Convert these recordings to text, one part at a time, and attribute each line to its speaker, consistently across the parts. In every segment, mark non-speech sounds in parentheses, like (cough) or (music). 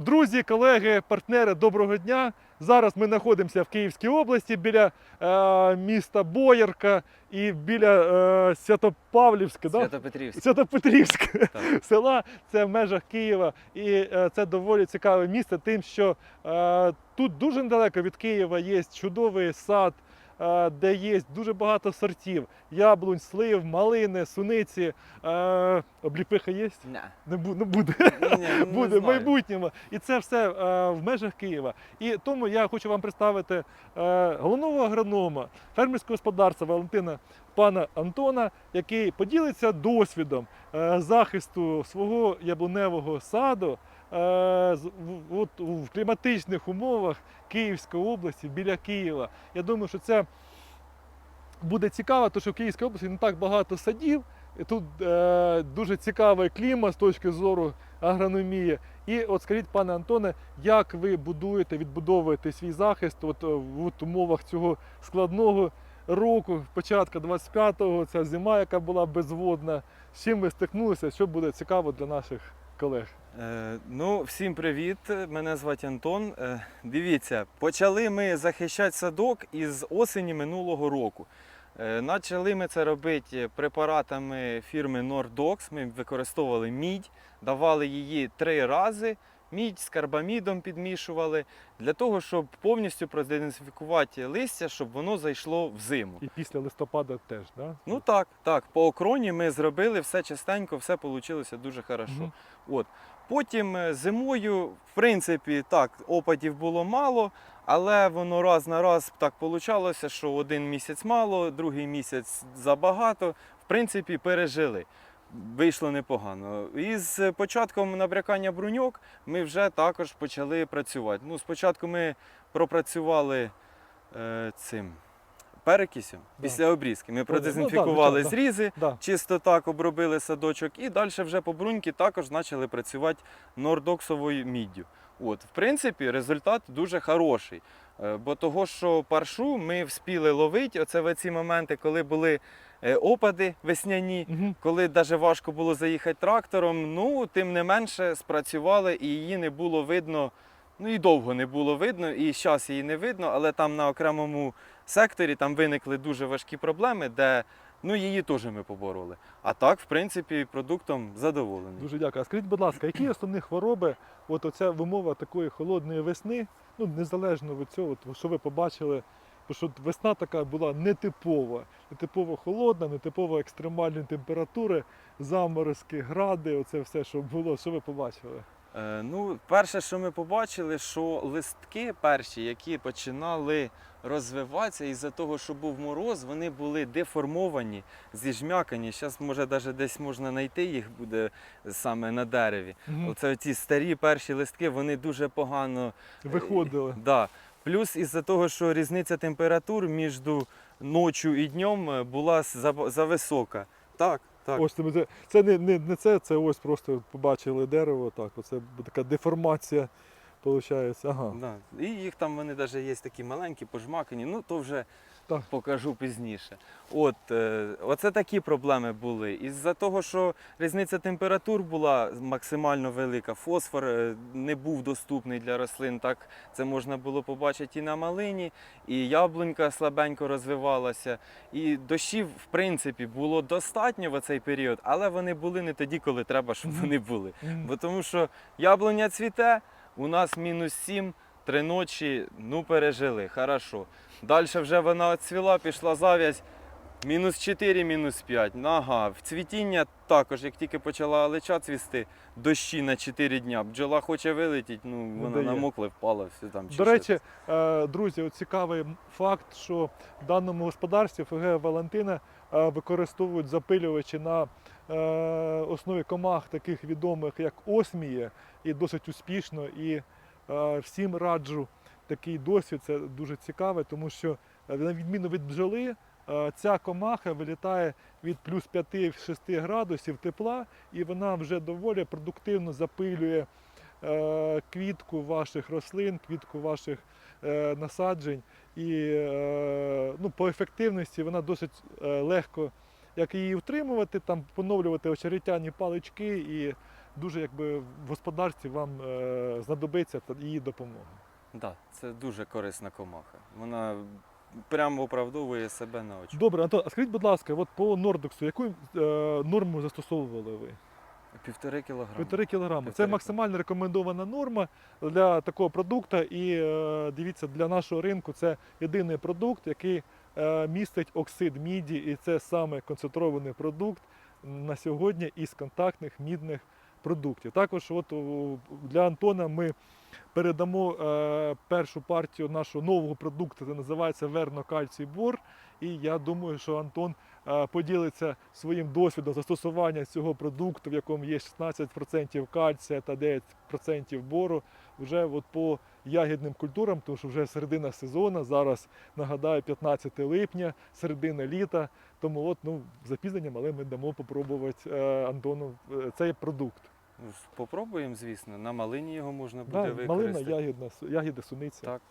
Speaker 1: Друзі, колеги, партнери, доброго дня. Зараз ми знаходимося в Київській області біля е, міста Боярка і біля е, Святопавлівська, да?
Speaker 2: Святопетрівськ.
Speaker 1: Святопетрівська
Speaker 2: Так. (laughs)
Speaker 1: села. Це в межах Києва. І е, це доволі цікаве місце, тим, що е, тут дуже недалеко від Києва є чудовий сад, де є дуже багато сортів: яблунь, слив, малини, суниці. Е, обліпиха є? Не, бу- не буде.
Speaker 2: Ні, (laughs) не
Speaker 1: буде в майбутньому. І це все е, в межах Києва. І тому я хочу вам представити е, головного агронома фермерського господарства Валентина пана Антона, який поділиться досвідом е, захисту свого яблуневого саду. Е, от в кліматичних умовах Київської області біля Києва. Я думаю, що це буде цікаво, тому що в Київській області не так багато садів. І тут е, дуже цікавий клімат з точки зору агрономії. І от скажіть, пане Антоне, як ви будуєте, відбудовуєте свій захист от, е, в умовах цього складного року, початку 25-го, ця зима, яка була безводна. З чим ви стикнулися? Що буде цікаво для наших колег?
Speaker 2: Е, ну, всім привіт. Мене звати Антон. Е, дивіться, почали ми захищати садок із осені минулого року. Е, Почали ми це робити препаратами фірми Nordox. Ми використовували мідь, давали її три рази. Мідь з карбамідом підмішували для того, щоб повністю продезінфікувати листя, щоб воно зайшло в зиму.
Speaker 1: І після листопада теж, да?
Speaker 2: Ну так, так. По окроні ми зробили все чистенько, все вийшло дуже хорошо.
Speaker 1: Мгм.
Speaker 2: От. Потім е, зимою, в принципі, так, опадів було мало, але воно раз на раз так вийшло, що один місяць мало, другий місяць забагато. В принципі, пережили. Вийшло непогано. І з початком набрякання бруньок ми вже також почали працювати. Ну, спочатку ми пропрацювали е, цим перекисем
Speaker 1: Да.
Speaker 2: після обрізки. Ми
Speaker 1: Ну,
Speaker 2: продезінфікували
Speaker 1: да,
Speaker 2: зрізи,
Speaker 1: Да.
Speaker 2: чисто так обробили садочок, і далі вже по бруньки також почали працювати нордоксовою міддю. От, в принципі, результат дуже хороший. Е, Бо того, що паршу ми вспіли ловити, оце в ці моменти, коли були опади весняні,
Speaker 1: Мгм.
Speaker 2: коли навіть важко було заїхати трактором, ну тим не менше спрацювали і її не було видно. Ну і довго не було видно, і зараз її не видно, але там на окремому секторі там виникли дуже важкі проблеми, де ну, її теж ми побороли. А так, в принципі, продуктом задоволений.
Speaker 1: Дуже дякую. А скажіть, будь ласка, які основні хвороби, от оця вимова такої холодної весни, ну незалежно від цього, от, що ви побачили, бо що весна така була нетипова, нетипово холодна, нетипово екстремальні температури, заморозки, гради, оце все, що було, що ви побачили?
Speaker 2: Е, ну, перше, що ми побачили, що листки перші, які починали розвиватися, із-за того, що був мороз, вони були деформовані, зіжмякані. Зараз, може, навіть десь можна знайти їх буде саме на дереві.
Speaker 1: Мгм.
Speaker 2: Оце ці старі перші листки, вони дуже погано
Speaker 1: Виходили.
Speaker 2: Да. Плюс із-за того, що різниця температур між ночю і днем е, була зависока. Так, так.
Speaker 1: Ось це, це не, не, не це, це ось просто побачили дерево, так, оце така деформація, виходить. Ага.
Speaker 2: Да. І їх там вони навіть є такі маленькі, пожмакані, ну то вже
Speaker 1: Так.
Speaker 2: покажу пізніше. От, е, оце такі проблеми були. Із-за того, що різниця температур була максимально велика, фосфор е, не був доступний для рослин. Так це можна було побачити і на малині, і яблунька слабенько розвивалася. І дощів, в принципі, було достатньо в цей період, але вони були не тоді, коли треба, щоб вони були. Бо тому що яблуня цвіте, у нас мінус 7, три ночі, ну пережили, хорошо. Далі вже вона цвіла, пішла зав'язь, мінус 4, мінус 5. Ага, в цвітіння також, як тільки почала алеча цвісти, дощі на 4 дня. Бджола хоче вилетіти, ну вона
Speaker 1: дає.
Speaker 2: намокла, впала, все там.
Speaker 1: До речі, е, друзі, цікавий факт, що в даному господарстві ФГ Валентина використовують запилювачі на е, основі комах, таких відомих як осмія, і досить успішно. І е, всім раджу такий досвід. Це дуже цікаве, тому що е, на відміну від бджоли. Ця комаха вилітає від плюс 5-6 градусів тепла, і вона вже доволі продуктивно запилює квітку ваших рослин, квітку ваших е, насаджень. І е, ну, по ефективності вона досить е, легко як її утримувати, там поновлювати очеретяні палички і дуже якби в господарстві вам е, знадобиться її допомога.
Speaker 2: Да, це дуже корисна комаха. Вона прямо оправдовує себе на очі.
Speaker 1: Добре, Антон, а скажіть, будь ласка, от по Нордексу, яку е, норму застосовували ви?
Speaker 2: Півтори кілограми.
Speaker 1: Півтори кілограми. Це максимально рекомендована норма для такого продукту. І е, дивіться, для нашого ринку це єдиний продукт, який е, містить оксид міді, і це саме концентрований продукт на сьогодні із контактних мідних продуктів. Також, от для Антона ми передамо е, першу партію нашого нового продукту, це називається Верно Кальцій Бор. І я думаю, що Антон поділиться своїм досвідом застосування цього продукту, в якому є 16% кальція та 9% бору, вже от по ягідним культурам, тому що вже середина сезону, зараз нагадаю, 15 липня, середина літа. Тому от ну запізненням, але ми дамо попробувати е, Антону е, цей продукт.
Speaker 2: Ну, Попробуємо, звісно. На малині його можна буде
Speaker 1: Да, малина, ягідна, ягіди, суниця.
Speaker 2: Так.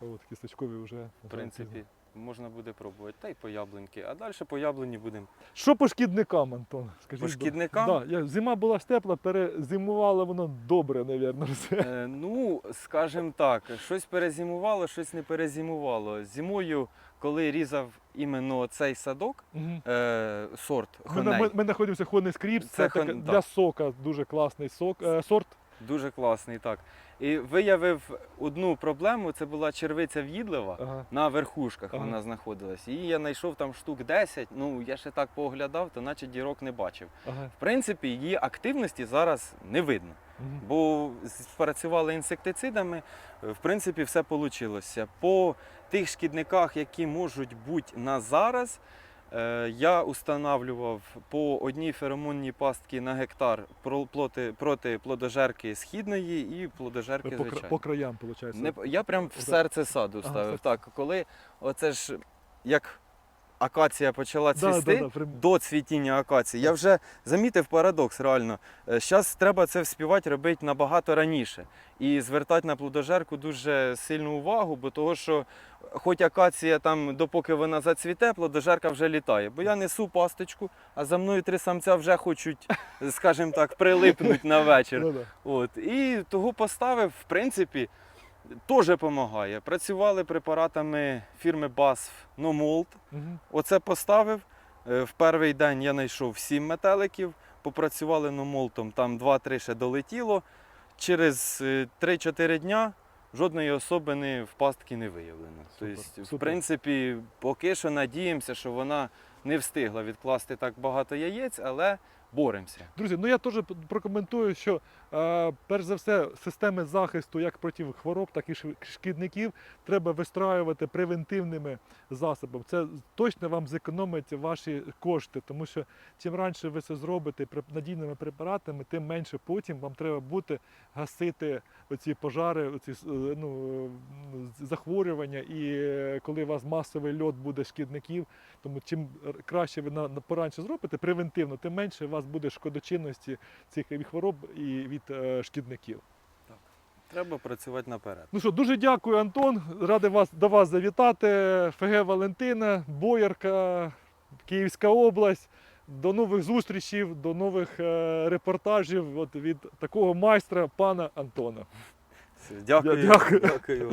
Speaker 1: От кісточкові вже.
Speaker 2: В принципі, можна буде пробувати. Та й по яблуньки. А далі по яблуні будемо.
Speaker 1: Що по шкідникам, Антон? Скажіть,
Speaker 2: По шкідникам?
Speaker 1: Да, я, зима була ж тепла, перезимувало воно добре, напевно. (laughs) все.
Speaker 2: Е, ну, скажімо так, щось перезимувало, щось не перезимувало. Зимою, коли різав іменно цей садок,
Speaker 1: Мгм.
Speaker 2: е, сорт
Speaker 1: Ми, на-
Speaker 2: хоней,
Speaker 1: ми, ми знаходимося в Скріпс, це,
Speaker 2: Це
Speaker 1: таке-
Speaker 2: хон-
Speaker 1: для сока дуже класний сок, е, сорт.
Speaker 2: дуже класний, так. І виявив одну проблему, це була червиця в'їдлива.
Speaker 1: Ага.
Speaker 2: На верхушках
Speaker 1: Ага.
Speaker 2: вона знаходилась. І я знайшов там штук 10. Ну, я ще так пооглядав, то наче дірок не бачив.
Speaker 1: Ага.
Speaker 2: В принципі, її активності зараз не видно.
Speaker 1: Мгм.
Speaker 2: бо спрацювали інсектицидами, в принципі, все вийшло. По тих шкідниках, які можуть бути на зараз, я установлював по одній феромонній пастці на гектар про- проти, проти плодожерки східної і плодожерки
Speaker 1: По,
Speaker 2: звичайної.
Speaker 1: по краям, виходить.
Speaker 2: Не, я прям в серце саду ставив.
Speaker 1: Ага,
Speaker 2: Так, коли оце ж як акація почала
Speaker 1: Да,
Speaker 2: цвісти,
Speaker 1: да, да, прям-
Speaker 2: до цвітіння акації. Я вже замітив парадокс реально. Зараз треба це вспівати робити набагато раніше і звертати на плодожерку дуже сильну увагу, бо того, що хоч акація там, допоки вона зацвіте, плодожерка вже літає. Бо я несу пасточку, а за мною три самця вже хочуть, скажімо так, прилипнуть на вечір.
Speaker 1: Да, (laughs) да.
Speaker 2: От. І того поставив, в принципі, теж допомагає. Працювали препаратами фірми BASF.
Speaker 1: Мгм.
Speaker 2: Оце поставив. Е, В перший день я знайшов 7 метеликів, попрацювали номолтом, там 2-3 ще долетіло. Через е, 3-4 дня жодної особини в пастки не виявлено.
Speaker 1: Супер,
Speaker 2: тобто, в принципі, поки що надіємося, що вона не встигла відкласти так багато яєць, але боремося.
Speaker 1: Друзі, ну я теж прокоментую, що е, перш за все системи захисту як проти хвороб, так і шкідників треба вистраювати превентивними засобами. Це точно вам зекономить ваші кошти, тому що чим раніше ви це зробите надійними препаратами, тим менше потім вам треба буде гасити оці пожари, оці е, ну, захворювання. І е, коли у вас масовий льот буде шкідників, тому чим краще ви на, поранше зробите превентивно, тим менше у вас буде шкодочинності цих хвороб і від е, шкідників.
Speaker 2: Треба працювати наперед.
Speaker 1: Ну що, дуже дякую, Антон. Радий вас до вас завітати. ФГ Валентина, Боярка, Київська область. До нових зустрічей, до нових е, репортажів от від такого майстра пана Антона.
Speaker 2: Дякую.
Speaker 1: Дякую.
Speaker 2: дякую.